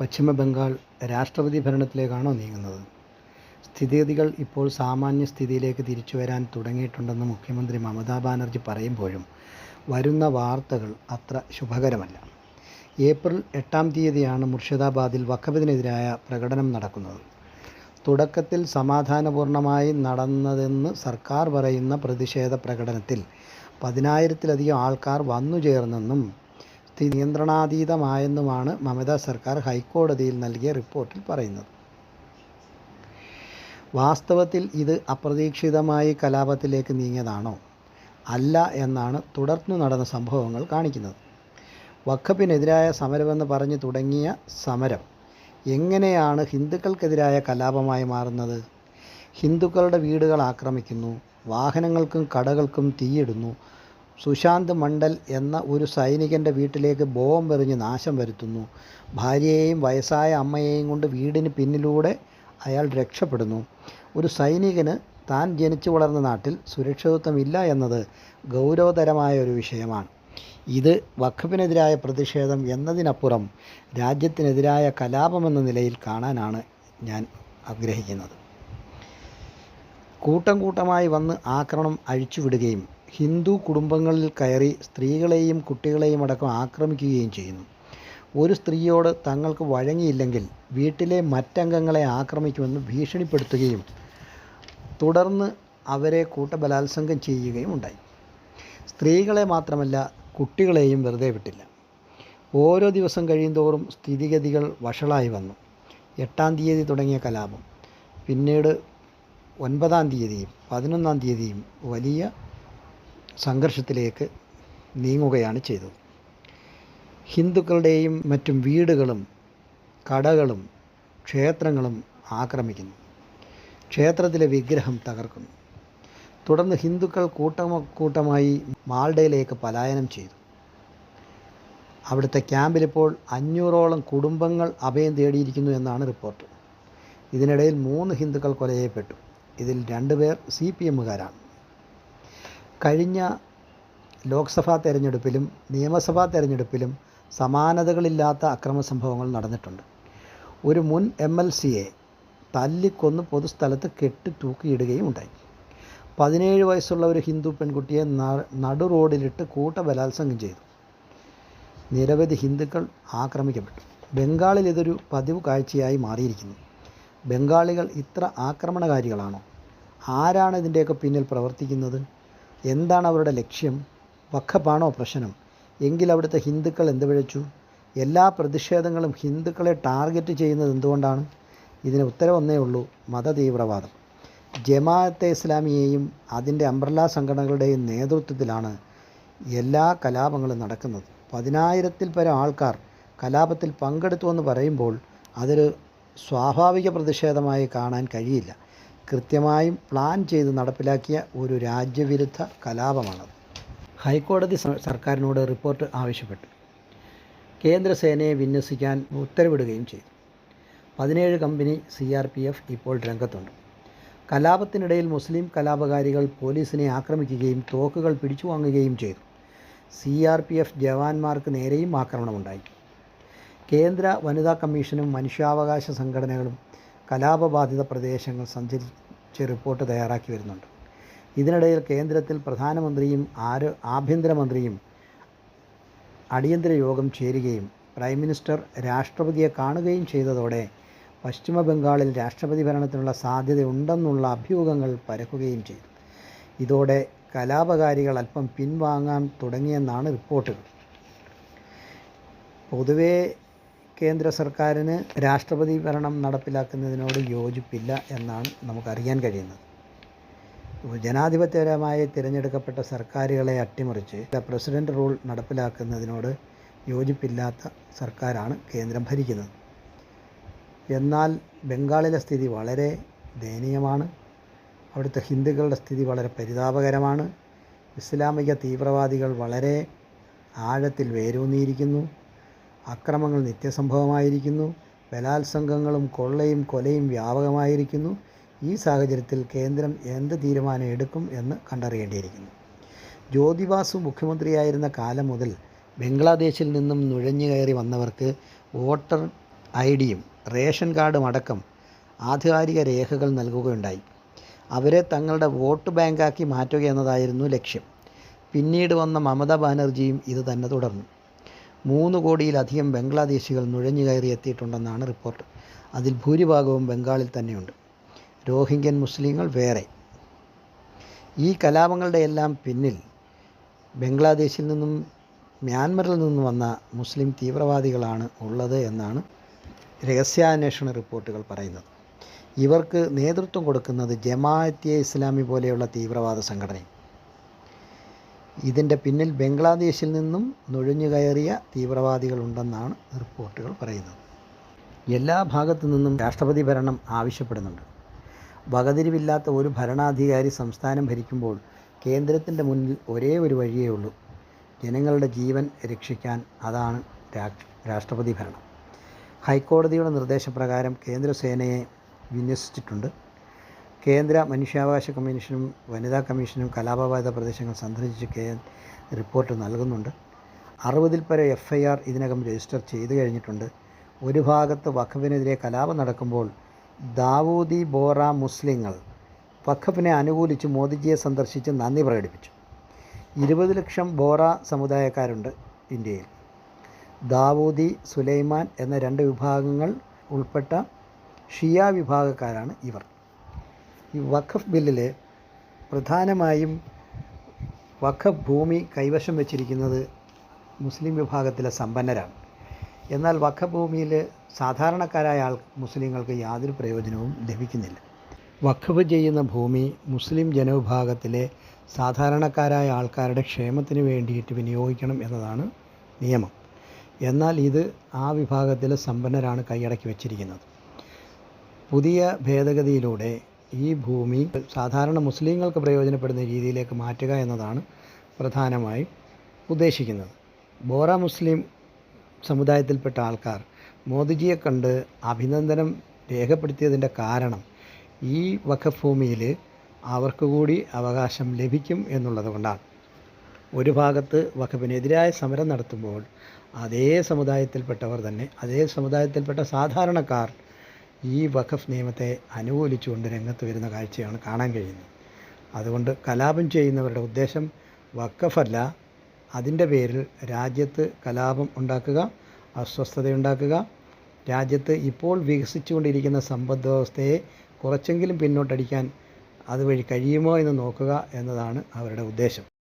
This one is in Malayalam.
പശ്ചിമ ബംഗാൾ രാഷ്ട്രപതി ഭരണത്തിലേക്കാണോ നീങ്ങുന്നത്? സ്ഥിതിഗതികൾ ഇപ്പോൾ സാമാന്യ സ്ഥിതിയിലേക്ക് തിരിച്ചു വരാൻ തുടങ്ങിയിട്ടുണ്ടെന്ന് മുഖ്യമന്ത്രി മമതാ ബാനർജി പറയുമ്പോഴും വരുന്ന വാർത്തകൾ അത്ര ശുഭകരമല്ല. ഏപ്രിൽ എട്ടാം തീയതിയാണ് മുർഷിദാബാദിൽ വഖഫിനെതിരായ പ്രകടനം നടക്കുന്നത്. തുടക്കത്തിൽ സമാധാനപൂർണമായി നടന്നതെന്ന് സർക്കാർ പറയുന്ന പ്രതിഷേധ പ്രകടനത്തിൽ പതിനായിരത്തിലധികം ആൾക്കാർ വന്നുചേർന്നെന്നും സ്ഥിതി നിയന്ത്രണാതീതമായെന്നുമാണ് മമതാ സർക്കാർ ഹൈക്കോടതിയിൽ നൽകിയ റിപ്പോർട്ടിൽ പറയുന്നത്. വാസ്തവത്തിൽ ഇത് അപ്രതീക്ഷിതമായി കലാപത്തിലേക്ക് നീങ്ങിയതാണോ? അല്ല എന്നാണ് തുടർന്നു നടന്ന സംഭവങ്ങൾ കാണിക്കുന്നത്. വഖഫിനെതിരായ സമരമെന്ന് പറഞ്ഞു തുടങ്ങിയ സമരം എങ്ങനെയാണ് ഹിന്ദുക്കൾക്കെതിരായ കലാപമായി മാറുന്നത്? ഹിന്ദുക്കളുടെ വീടുകൾ ആക്രമിക്കുന്നു വാഹനങ്ങൾക്കും കടകൾക്കും തീയിടുന്നു സുശാന്ത് മണ്ഡൽ എന്ന ഒരു സൈനികന്റെ വീട്ടിലേക്ക് ബോംബ് ബോംബെറിഞ്ഞ് നാശം വരുത്തുന്നു. ഭാര്യയെയും വയസ്സായ അമ്മയെയും കൊണ്ട് വീടിന് പിന്നിലൂടെ അയാൾ രക്ഷപ്പെടുന്നു. ഒരു സൈനികന് താൻ ജനിച്ചു വളർന്ന നാട്ടിൽ സുരക്ഷിതത്വമില്ല എന്നത് ഗൗരവതരമായ ഒരു വിഷയമാണ്. ഇത് വഖഫിനെതിരായ പ്രതിഷേധം എന്നതിനപ്പുറം രാജ്യത്തിനെതിരായ കലാപമെന്ന നിലയിൽ കാണാനാണ് ഞാൻ ആഗ്രഹിക്കുന്നത്. കൂട്ടം കൂട്ടമായി വന്ന് ആക്രമണം അഴിച്ചുവിടുകയും ഹിന്ദു കുടുംബങ്ങളിൽ കയറി സ്ത്രീകളെയും കുട്ടികളെയും അടക്കം ആക്രമിക്കുകയും ചെയ്യുന്നു. ഒരു സ്ത്രീയോട് തങ്ങൾക്ക് വഴങ്ങിയില്ലെങ്കിൽ വീട്ടിലെ മറ്റംഗങ്ങളെ ആക്രമിക്കുമെന്ന് ഭീഷണിപ്പെടുത്തുകയും തുടർന്ന് അവരെ കൂട്ടബലാത്സംഗം ചെയ്യുകയും ഉണ്ടായി. സ്ത്രീകളെ മാത്രമല്ല കുട്ടികളെയും വെറുതെ വിട്ടില്ല. ഓരോ ദിവസം കഴിയുന്തോറും സ്ഥിതിഗതികൾ വഷളായി വന്നു. എട്ടാം തീയതി തുടങ്ങിയ കലാപം. പിന്നീട് ഒൻപതാം തീയതിയും പതിനൊന്നാം തീയതിയും വലിയ സംഘർഷത്തിലേക്ക് നീങ്ങുകയാണ് ചെയ്തത്. ഹിന്ദുക്കളുടെയും മറ്റും വീടുകളും കടകളും ക്ഷേത്രങ്ങളും ആക്രമിക്കുന്നു. ക്ഷേത്രത്തിലെ വിഗ്രഹം തകർക്കുന്നു. തുടർന്ന് ഹിന്ദുക്കൾ കൂട്ടമ കൂട്ടമായി മാൾഡയിലേക്ക് പലായനം ചെയ്തു. അവിടുത്തെ ക്യാമ്പിലിപ്പോൾ അഞ്ഞൂറോളം കുടുംബങ്ങൾ അഭയം തേടിയിരിക്കുന്നു എന്നാണ് റിപ്പോർട്ട്. ഇതിനിടയിൽ മൂന്ന് ഹിന്ദുക്കൾ കൊല ചെയ്യപ്പെട്ടു ഇതിൽ രണ്ടുപേർ സി പി എമ്മുകാരാണ്. കഴിഞ്ഞ ലോക്സഭാ തെരഞ്ഞെടുപ്പിലും നിയമസഭാ തെരഞ്ഞെടുപ്പിലും സമാനതകളില്ലാത്ത അക്രമ സംഭവങ്ങൾ നടന്നിട്ടുണ്ട്. ഒരു മുൻ എം എൽ സിയെ തല്ലിക്കൊന്ന് പൊതുസ്ഥലത്ത് കെട്ടി തൂക്കിയിടുകയും ഉണ്ടായി. പതിനേഴ് വയസ്സുള്ള ഒരു ഹിന്ദു പെൺകുട്ടിയെ നടു റോഡിലിട്ട് കൂട്ട ബലാത്സംഗം ചെയ്തു. നിരവധി ഹിന്ദുക്കൾ ആക്രമിക്കപ്പെട്ടു. ബംഗാളിൽ ഇതൊരു പതിവ് കാഴ്ചയായി മാറിയിരിക്കുന്നു. ബംഗാളികൾ ഇത്ര ആക്രമണകാരികളാണോ? ആരാണ് ഇതിന്റെയൊക്കെ പിന്നിൽ പ്രവർത്തിക്കുന്നത്? എന്താണ് അവരുടെ ലക്ഷ്യം? വഖഫാണോ പ്രശ്നം? എങ്കിൽ അവിടുത്തെ ഹിന്ദുക്കൾ എന്ത് വിഴച്ചു എല്ലാ പ്രതിഷേധങ്ങളും ഹിന്ദുക്കളെ ടാർഗറ്റ് ചെയ്യുന്നത് എന്തുകൊണ്ടാണ്? ഇതിന് ഉത്തരവൊന്നേ ഉള്ളൂ മതതീവ്രവാദം. ജമാഅത്തെ ഇസ്ലാമിയെയും അതിന്റെ അംബ്രല സംഘടനകളുടെയും നേതൃത്വത്തിലാണ് എല്ലാ കലാപങ്ങളും നടക്കുന്നത്. പതിനായിരത്തിൽ പരം ആൾക്കാർ കലാപത്തിൽ പങ്കെടുത്തു എന്ന് പറയുമ്പോൾ അതൊരു സ്വാഭാവിക പ്രതിഷേധമായി കാണാൻ കഴിയില്ല. കൃത്യമായും പ്ലാൻ ചെയ്ത് നടപ്പിലാക്കിയ ഒരു രാജ്യവിരുദ്ധ കലാപമാണത്. ഹൈക്കോടതി സർക്കാരിനോട് റിപ്പോർട്ട് ആവശ്യപ്പെട്ടു. കേന്ദ്രസേനയെ വിന്യസിക്കാൻ ഉത്തരവിടുകയും ചെയ്തു. പതിനേഴ് company C R P F ഇപ്പോൾ രംഗത്തുണ്ട്. കലാപത്തിനിടയിൽ മുസ്ലിം കലാപകാരികൾ പോലീസിനെ ആക്രമിക്കുകയും തോക്കുകൾ പിടിച്ചു വാങ്ങുകയും ചെയ്തു. സി ആർ പി എഫ് ജവാന്മാർക്ക് നേരെയും ആക്രമണമുണ്ടായി. കേന്ദ്ര വനിതാ കമ്മീഷനും മനുഷ്യാവകാശ സംഘടനകളും കലാപബാധിത പ്രദേശങ്ങൾ സഞ്ചരിച്ച് റിപ്പോർട്ട് തയ്യാറാക്കി വരുന്നുണ്ട്. ഇതിനിടയിൽ കേന്ദ്രത്തിൽ പ്രധാനമന്ത്രിയും ആരോ ആഭ്യന്തരമന്ത്രിയും അടിയന്തര യോഗം ചേരുകയും പ്രൈം മിനിസ്റ്റർ രാഷ്ട്രപതിയെ കാണുകയും ചെയ്തതോടെ പശ്ചിമ ബംഗാളിൽ രാഷ്ട്രപതി ഭരണത്തിനുള്ള സാധ്യതയുണ്ടെന്നുള്ള അഭ്യൂഹങ്ങൾ പരക്കുകയും ചെയ്തു. ഇതോടെ കലാപകാരികൾ അല്പം പിൻവാങ്ങാൻ തുടങ്ങിയെന്നാണ് റിപ്പോർട്ടുകൾ. പൊതുവേ കേന്ദ്ര സർക്കാരിന് രാഷ്ട്രപതി ഭരണം നടപ്പിലാക്കുന്നതിനോട് യോജിപ്പില്ല എന്നാണ് നമുക്കറിയാൻ കഴിയുന്നത്. ജനാധിപത്യപരമായി തിരഞ്ഞെടുക്കപ്പെട്ട സർക്കാരുകളെ അട്ടിമറിച്ച് പ്രസിഡന്റ് റൂൾ നടപ്പിലാക്കുന്നതിനോട് യോജിപ്പില്ലാത്ത സർക്കാരാണ് കേന്ദ്രം ഭരിക്കുന്നത്. എന്നാൽ ബംഗാളിലെ സ്ഥിതി വളരെ ദയനീയമാണ്. അവിടുത്തെ ഹിന്ദുക്കളുടെ സ്ഥിതി വളരെ പരിതാപകരമാണ്. ഇസ്ലാമിക തീവ്രവാദികൾ വളരെ ആഴത്തിൽ വേരൂന്നിയിരിക്കുന്നു. അക്രമങ്ങൾ നിത്യസംഭവമായിരിക്കുന്നു. ബലാത്സംഗങ്ങളും കൊള്ളയും കൊലയും വ്യാപകമായിരിക്കുന്നു. ഈ സാഹചര്യത്തിൽ കേന്ദ്രം എന്ത് തീരുമാനം എടുക്കും എന്ന് കണ്ടറിയേണ്ടിയിരിക്കുന്നു. ജ്യോതിബാസു മുഖ്യമന്ത്രിയായിരുന്ന കാലം മുതൽ ബംഗ്ലാദേശിൽ നിന്നും നുഴഞ്ഞു കയറി വന്നവർക്ക് വോട്ടർ ഐ ഡിയും റേഷൻ കാർഡും അടക്കം ആധികാരിക രേഖകൾ നൽകുകയുണ്ടായി. അവരെ തങ്ങളുടെ വോട്ട് ബാങ്കാക്കി മാറ്റുക എന്നതായിരുന്നു ലക്ഷ്യം. പിന്നീട് വന്ന മമതാ ബാനർജിയും ഇത് തന്നെ തുടർന്നു. മൂന്ന് കോടിയിലധികം ബംഗ്ലാദേശികൾ നുഴഞ്ഞു കയറി എത്തിയിട്ടുണ്ടെന്നാണ് റിപ്പോർട്ട്. അതിൽ ഭൂരിഭാഗവും ബംഗാളിൽ തന്നെയുണ്ട്. രോഹിംഗ്യൻ മുസ്ലിങ്ങൾ വേറെ. ഈ കലാപങ്ങളുടെ എല്ലാം പിന്നിൽ ബംഗ്ലാദേശിൽ നിന്നും മ്യാൻമറിൽ നിന്നും വന്ന മുസ്ലിം തീവ്രവാദികളാണ് ഉള്ളത് എന്നാണ് രഹസ്യാന്വേഷണ റിപ്പോർട്ടുകൾ പറയുന്നത്. ഇവർക്ക് നേതൃത്വം കൊടുക്കുന്നത് ജമാഅത്തെ ഇസ്ലാമി പോലെയുള്ള തീവ്രവാദ സംഘടനയും ഇതിന്റെ പിന്നിൽ ബംഗ്ലാദേശിൽ നിന്നും നുഴഞ്ഞു കയറിയ തീവ്രവാദികളുണ്ടെന്നാണ് റിപ്പോർട്ടുകൾ പറയുന്നത്. എല്ലാ ഭാഗത്തു നിന്നും രാഷ്ട്രപതി ഭരണം ആവശ്യപ്പെടുന്നുണ്ട്. വകതിരിവില്ലാത്ത ഒരു ഭരണാധികാരി സംസ്ഥാനം ഭരിക്കുമ്പോൾ കേന്ദ്രത്തിന്റെ മുന്നിൽ ഒരേ ഒരു വഴിയേ ഉള്ളൂ. ജനങ്ങളുടെ ജീവൻ രക്ഷിക്കാൻ അതാണ് രാഷ്ട്രപതി ഭരണം. ഹൈക്കോടതിയുടെ നിർദ്ദേശപ്രകാരം കേന്ദ്രസേനയെ വിന്യസിച്ചിട്ടുണ്ട്. കേന്ദ്ര മനുഷ്യാവകാശ കമ്മീഷനും വനിതാ കമ്മീഷനും കലാപബാധിത പ്രദേശങ്ങൾ സന്ദർശിച്ച് കേ റിപ്പോർട്ട് നൽകുന്നുണ്ട്. അറുപതിൽ പര എഫ് ഐ ആർ ഇതിനകം രജിസ്റ്റർ ചെയ്തു കഴിഞ്ഞിട്ടുണ്ട്. ഒരു ഭാഗത്ത് വഖഫിനെതിരെ കലാപം നടക്കുമ്പോൾ ദാവൂദി ബോറ മുസ്ലിങ്ങൾ വഖഫിനെ അനുകൂലിച്ച് മോദിജിയെ സന്ദർശിച്ച് നന്ദി പ്രകടിപ്പിച്ചു. ഇരുപത് ലക്ഷം ബോറ സമുദായക്കാരുണ്ട് ഇന്ത്യയിൽ. ദാവൂദി സുലൈമാൻ എന്ന രണ്ട് വിഭാഗങ്ങൾ ഉൾപ്പെട്ട ഷിയ വിഭാഗക്കാരാണ് ഇവർ. ഈ വഖഫ് ബില്ലിൽ പ്രധാനമായും വഖഫ് ഭൂമി കൈവശം വെച്ചിരിക്കുന്നത് മുസ്ലിം വിഭാഗത്തിലെ സമ്പന്നരാണ്. എന്നാൽ വഖഫ് ഭൂമിയിൽ സാധാരണക്കാരായ ആൾ മുസ്ലിങ്ങൾക്ക് യാതൊരു പ്രയോജനവും ലഭിക്കുന്നില്ല. വഖഫ് ചെയ്യുന്ന ഭൂമി മുസ്ലിം ജനവിഭാഗത്തിലെ സാധാരണക്കാരായ ആൾക്കാരുടെ ക്ഷേമത്തിന് വേണ്ടിയിട്ട് വിനിയോഗിക്കണം എന്നതാണ് നിയമം. എന്നാൽ ഇത് ആ വിഭാഗത്തിലെ സമ്പന്നരാണ് കൈയടക്കി വച്ചിരിക്കുന്നത്. പുതിയ ഭേദഗതിയിലൂടെ ഈ ഭൂമി സാധാരണ മുസ്ലിങ്ങൾക്ക് പ്രയോജനപ്പെടുന്ന രീതിയിലേക്ക് മാറ്റുക എന്നതാണ് പ്രധാനമായും ഉദ്ദേശിക്കുന്നത്. ബോറ മുസ്ലിം സമുദായത്തിൽപ്പെട്ട ആൾക്കാർ മോദിജിയെ കണ്ട് അഭിനന്ദനം രേഖപ്പെടുത്തിയതിന്റെ കാരണം ഈ വഖഫ് ഭൂമിയിൽ അവർക്ക് കൂടി അവകാശം ലഭിക്കും എന്നുള്ളത് കൊണ്ടാണ്. ഒരു ഭാഗത്ത് വഖഫിനെതിരായ സമരം നടത്തുമ്പോൾ അതേ സമുദായത്തിൽപ്പെട്ടവർ തന്നെ അതേ സമുദായത്തിൽപ്പെട്ട സാധാരണക്കാർ ഈ വഖഫ് നിയമത്തെ അനുകൂലിച്ചുകൊണ്ട് രംഗത്ത് വരുന്ന കാഴ്ചയാണ് കാണാൻ കഴിയുന്നത്. അതുകൊണ്ട് കലാപം ചെയ്യുന്നവരുടെ ഉദ്ദേശം വഖഫല്ല. അതിന്റെ പേരിൽ രാജ്യത്ത് കലാപം ഉണ്ടാക്കുക അസ്വസ്ഥതയുണ്ടാക്കുക. രാജ്യത്ത് ഇപ്പോൾ വികസിച്ചുകൊണ്ടിരിക്കുന്ന സമ്പദ് വ്യവസ്ഥയെ കുറച്ചെങ്കിലും പിന്നോട്ടടിക്കാൻ അതുവഴി കഴിയുമോ എന്ന് നോക്കുക എന്നതാണ് അവരുടെ ഉദ്ദേശം.